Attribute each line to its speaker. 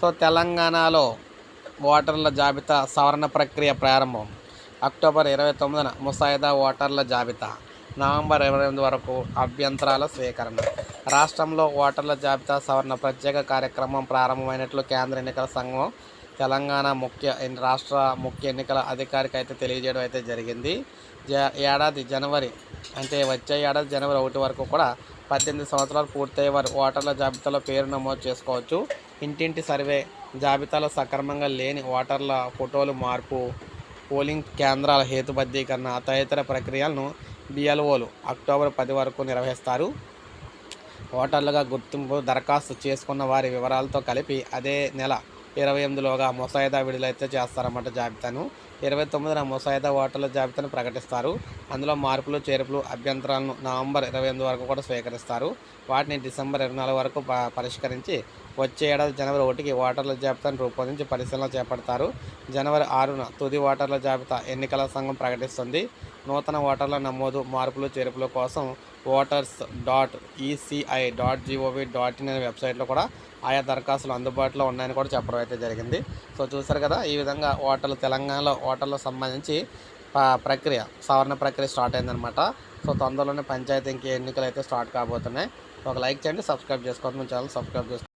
Speaker 1: So తెలంగాణలో ఓటర్ల జాబితా సవరణ ప్రక్రియ ప్రారంభం. అక్టోబర్ ఇరవై తొమ్మిదిన ముసాయిదా ఓటర్ల జాబితా. నవంబర్ ఇరవై ఎనిమిది వరకు అభ్యంతరాల స్వీకరణ రాష్ట్రంలో ఓటర్ల జాబితా సవరణ ప్రత్యేక కార్యక్రమం ప్రారంభమైనట్లు కేంద్ర ఎన్నికల సంఘం తెలంగాణ ముఖ్య రాష్ట్ర ముఖ్య ఎన్నికల అధికారికి అయితే తెలియజేయడం అయితే జరిగింది. జ ఏడాది జనవరి అంటే వచ్చే ఏడాది జనవరి ఒకటి వరకు కూడా పద్దెనిమిది సంవత్సరాలు పూర్తయ్యే వారు ఓటర్ల జాబితాలో పేరు నమోదు చేసుకోవచ్చు. ఇంటింటి సర్వే జాబితాలో సక్రమంగా లేని ఓటర్ల ఫోటోలు మార్పు పోలింగ్ కేంద్రాల హేతుబద్ధీకరణ తదితర ప్రక్రియలను బిఎల్ఓలు అక్టోబర్ పది వరకు నిర్వహిస్తారు. ఓటర్లుగా గుర్తింపు దరఖాస్తు చేసుకున్న వారి వివరాలతో కలిపి అదే నెల ఇరవై ఎనిమిదిలోగా ముసాయిదా విడుదలైతే చేస్తారన్నమాట జాబితాను. ఇరవై తొమ్మిదిన ముసాయిదా ఓటర్ల జాబితాను ప్రకటిస్తారు. అందులో మార్పులు చేర్పులు అభ్యంతరాలను నవంబర్ ఇరవై ఎనిమిది వరకు కూడా స్వీకరిస్తారు. వాటిని డిసెంబర్ ఇరవై నాలుగు వరకు ప- పరిష్కరించి వచ్చే ఏడాది జనవరి ఒకటికి ఓటర్ల జాబితాను రూపొందించి పరిశీలన చేపడతారు. జనవరి ఆరున తుది ఓటర్ల జాబితా ఎన్నికల సంఘం ప్రకటిస్తుంది. నూతన ఓటర్ల నమోదు మార్పులు చేర్పుల కోసం voters dot ECI dot G O V dot in అనే వెబ్సైట్లో కూడా ఆయా దరఖాస్తులు అందుబాటులో ఉన్నాయని కూడా చెప్పడం అయితే జరిగింది. సో చూసారు కదా ఈ విధంగా ఓటర్లు తెలంగాణలో ఓటర్లకు సంబంధించి ప్రక్రియ సవరణ ప్రక్రియ స్టార్ట్ అయిందనమాట సో తొందరలోనే పంచాయతీ ఇంకే ఎన్నికలు అయితే స్టార్ట్ కాబోతున్నాయి. ఒక లైక్ చేయండి సబ్స్క్రైబ్ చేసుకోండి మన ఛానల్ సబ్స్క్రైబ్ చేసుకోండి